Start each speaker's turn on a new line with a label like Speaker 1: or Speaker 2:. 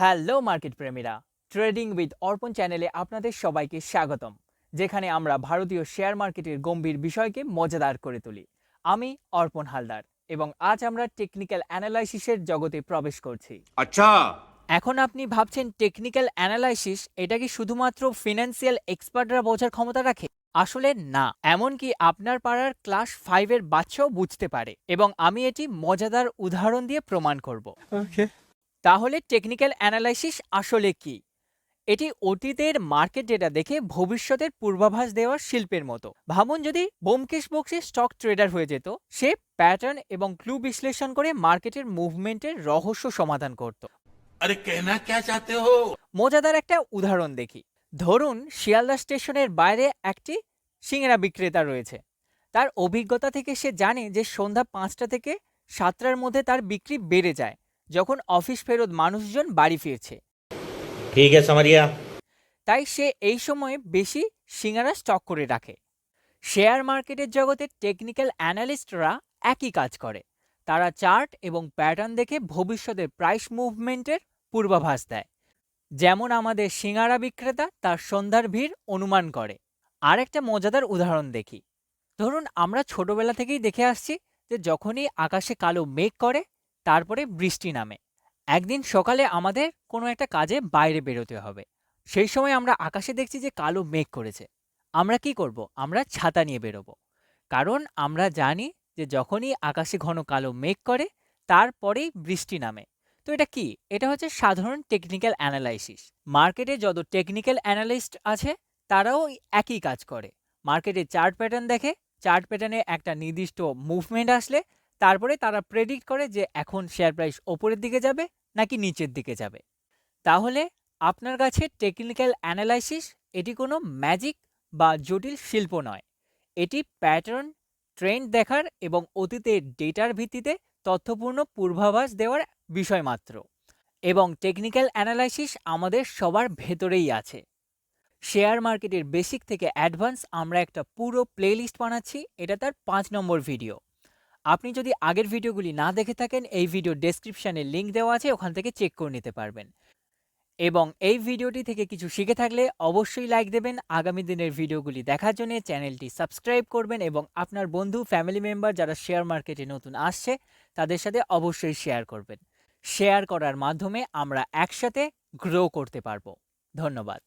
Speaker 1: Hello market প্রেমীরা। Trading with Arpan চ্যানেলে আপনাদের সবাইকে স্বাগতম যেখানে আমরা ভারতীয় শেয়ার মার্কেটের গম্ভীর বিষয়কে মজাদার করে তুলি। আমি অর্পণ হালদার এবং আজ আমরা টেকনিক্যাল অ্যানালাইসিসের জগতে প্রবেশ করছি।
Speaker 2: আচ্ছা।
Speaker 1: এখন আপনি ভাবছেন টেকনিক্যাল অ্যানালাইসিস এটা কি শুধুমাত্র ফিনান্সিয়াল এক্সপার্টরা বোঝার ক্ষমতা রাখে? আসলে না এমনকি আপনার পাড়ার ক্লাস ফাইভের বাচ্চাও বুঝতে পারে এবং আমি এটি মজাদার উদাহরণ দিয়ে প্রমাণ করব। তাহলে টেকনিক্যাল অ্যানালাইসিস আসলে কি? এটি অতীতের মার্কেট ডেটা দেখে ভবিষ্যতের পূর্বাভাস দেওয়ার শিল্পের মতো। ভাবুন যদি বোমকেশ বক্সে স্টক ট্রেডার হয়ে যেত সে প্যাটার্ন এবং ক্লু বিশ্লেষণ করে মার্কেটের মুভমেন্টের রহস্য সমাধান করত।
Speaker 2: আরে কেনা কে চাতে হো?
Speaker 1: মজাদার একটা উদাহরণ দেখি। ধরুন শিয়ালদা স্টেশনের বাইরে একটি সিঙ্গেরা বিক্রেতা রয়েছে। তার অভিজ্ঞতা থেকে সে জানে যে সন্ধ্যা পাঁচটা থেকে সাতটার মধ্যে তার বিক্রি বেড়ে যায়। যখন অফিস ফেরত মানুষজন বাড়ি ফিরছে।
Speaker 3: ঠিক আছে মারিয়া।
Speaker 1: তাই সে এই সময়ে বেশি সিঙ্গারা স্টক করে রাখে। শেয়ার মার্কেটের জগতে টেকনিক্যাল অ্যানালিস্টরা একই কাজ করে। তারা চার্ট এবং প্যাটার্ন দেখে ভবিষ্যতের প্রাইস মুভমেন্টের পূর্বাভাস দেয়। যেমন আমাদের সিঙ্গারা বিক্রেতা তার সন্ধ্যার ভিড় অনুমান করে। আর একটা মজাদার উদাহরণ দেখি। ধরুন আমরা ছোটবেলা থেকেই দেখে আসছি যে যখনই আকাশে কালো মেঘ করে তারপরে বৃষ্টি নামে। একদিন সকালে আমাদের কোনো একটা কাজে বাইরে বেরোতে হবে। সেই সময় আমরা আকাশে দেখছি যে কালো মেঘ করেছে। আমরা কি করব? আমরা ছাতা নিয়ে বেরোবো। কারণ আমরা জানি যে যখনই আকাশে ঘন কালো মেঘ করে, তারপরেই বৃষ্টি নামে। তো এটা কি? এটা হচ্ছে সাধারণ টেকনিক্যাল অ্যানালাইসিস মার্কেটে যত টেকনিক্যাল অ্যানালিস্ট আছে, তারাও একই কাজ করে। মার্কেটে চার্ট প্যাটার্ন দেখে, চার্ট প্যাটার্নে একটা নির্দিষ্ট মুভমেন্ট আসলে তারপরে তারা প্রেডিক্ট করে যে এখন শেয়ার প্রাইস ওপরের দিকে যাবে নাকি নিচের দিকে যাবে। তাহলে আপনার কাছে টেকনিক্যাল অ্যানালাইসিস এটি কোনো ম্যাজিক বা জটিল শিল্প নয়। এটি প্যাটার্ন ট্রেন্ড দেখার এবং অতীতের ডেটার ভিত্তিতে তথ্যপূর্ণ পূর্বাভাস দেওয়ার বিষয় মাত্র। এবং টেকনিক্যাল অ্যানালাইসিস আমাদের সবার ভেতরেই আছে। শেয়ার মার্কেটের বেসিক থেকে অ্যাডভান্স আমরা একটা পুরো প্লেলিস্ট বানাচ্ছি, এটা তার পাঁচ নম্বর ভিডিও আপনি যদি আগের ভিডিওগুলি না দেখে থাকেন, এই ভিডিও ডেসক্রিপশানে লিঙ্ক দেওয়া আছে, ওখান থেকে চেক করে নিতে পারবেন। এবং এই ভিডিওটি থেকে কিছু শিখে থাকলে অবশ্যই লাইক দেবেন। আগামী দিনের ভিডিওগুলি দেখার জন্য চ্যানেলটি সাবস্ক্রাইব করবেন এবং আপনার বন্ধু ফ্যামিলি মেম্বার যারা শেয়ার মার্কেটে নতুন আসছে, তাদের সাথে অবশ্যই শেয়ার করবেন। শেয়ার করার মাধ্যমে আমরা একসাথে গ্রো করতে পারব। ধন্যবাদ।